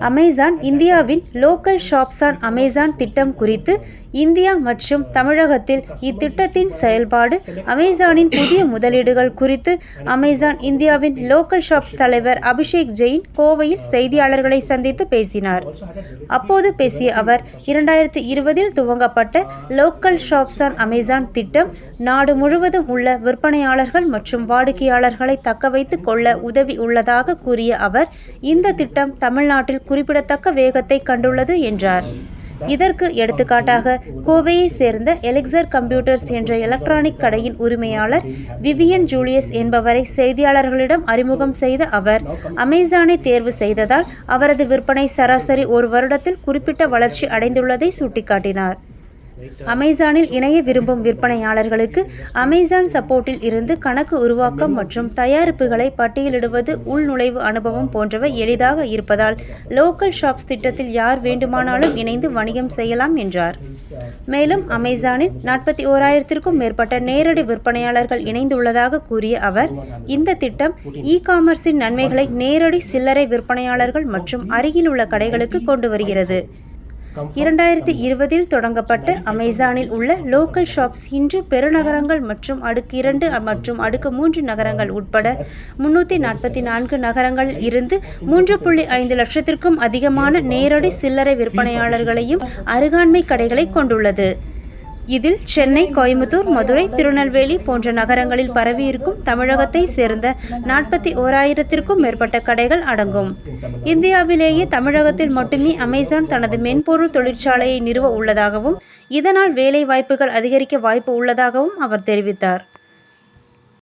Amazon இந்தியாவின் local shops on Amazon திட்டம் குறித்து இந்தியா மற்றும் தமிழகத்தில் இத்திட்டத்தின் செயல்பாடு அமேசானின் புதிய முதலீடுகள் குறித்து அமேசான் இந்தியாவின் லோக்கல் ஷாப்ஸ் தலைவர் அபிஷேக் ஜெயின் கோவையில் செய்தியாளர்களை சந்தித்து பேசினார். அப்போது பேசிய அவர் இரண்டாயிரத்தி இருபதில் துவங்கப்பட்ட லோக்கல் ஷாப்ஸ் ஆன் அமேசான் திட்டம் நாடு முழுவதும் உள்ள விற்பனையாளர்கள் மற்றும் வாடிக்கையாளர்களை தக்கவைத்துக் கொள்ள உதவி உள்ளதாக கூறிய அவர் இந்த திட்டம் தமிழ்நாட்டில் குறிப்பிடத்தக்க வேகத்தை கண்டுள்ளது என்றார். இதற்கு எடுத்துக்காட்டாக கோவையை சேர்ந்த எலெக்சர் கம்ப்யூட்டர்ஸ் என்ற எலக்ட்ரானிக் கடையின் உரிமையாளர் விவியன் ஜூலியஸ் என்பவரை செய்தியாளர்களிடம் அறிமுகம் செய்த அவர் அமேசானை தேர்வு செய்ததால் அவரது விற்பனை சராசரி ஒரு வருடத்தில் குறிப்பிட்ட வளர்ச்சி அடைந்துள்ளதை சுட்டிக்காட்டினார். அமேசானில் இணைய விரும்பும் விற்பனையாளர்களுக்கு அமேசான் சப்போர்ட்டில் இருந்து கணக்கு உருவாக்கம் மற்றும் தயாரிப்புகளை பட்டியலிடுவது உள்நுழைவு அனுபவம் போன்றவை எளிதாக இருப்பதால் லோக்கல் ஷாப்ஸ் திட்டத்தில் யார் வேண்டுமானாலும் இணைந்து வணிகம் செய்யலாம் என்றார். மேலும் அமேசானில் நாற்பத்தி ஓராயிரத்திற்கும் மேற்பட்ட நேரடி விற்பனையாளர்கள் இணைந்துள்ளதாக கூறிய அவர் இந்த திட்டம் இ காமர்ஸின் நன்மைகளை நேரடி சில்லறை விற்பனையாளர்கள் மற்றும் அருகில் உள்ள கடைகளுக்கு கொண்டு வருகிறது. இரண்டாயிரத்தி இருபதில் தொடங்கப்பட்ட அமேசானில் உள்ள லோக்கல் ஷாப்ஸ் இன்று பெருநகரங்கள் மற்றும் அடுக்கு இரண்டு மற்றும் அடுக்கு மூன்று நகரங்கள் உட்பட முன்னூற்றி நாற்பத்தி நான்கு நகரங்களில் இருந்து மூன்று புள்ளி ஐந்து லட்சத்திற்கும் அதிகமான நேரடி சில்லறை விற்பனையாளர்களையும் அருகாண்மை கடைகளை கொண்டுள்ளது. இதில் சென்னை கோயம்புத்தூர் மதுரை திருநெல்வேலி போன்ற நகரங்களில் பரவியிருக்கும் தமிழகத்தை சேர்ந்த நாற்பத்தி ஓராயிரத்திற்கும் மேற்பட்ட கடைகள் அடங்கும். இந்தியாவிலேயே தமிழகத்தில் மட்டுமே அமேசான் தனது மென்பொருள் தொழிற்சாலையை நிறுவ உள்ளதாகவும் இதனால் வேலை வாய்ப்புகள் அதிகரிக்க வாய்ப்பு உள்ளதாகவும் அவர் தெரிவித்தார்.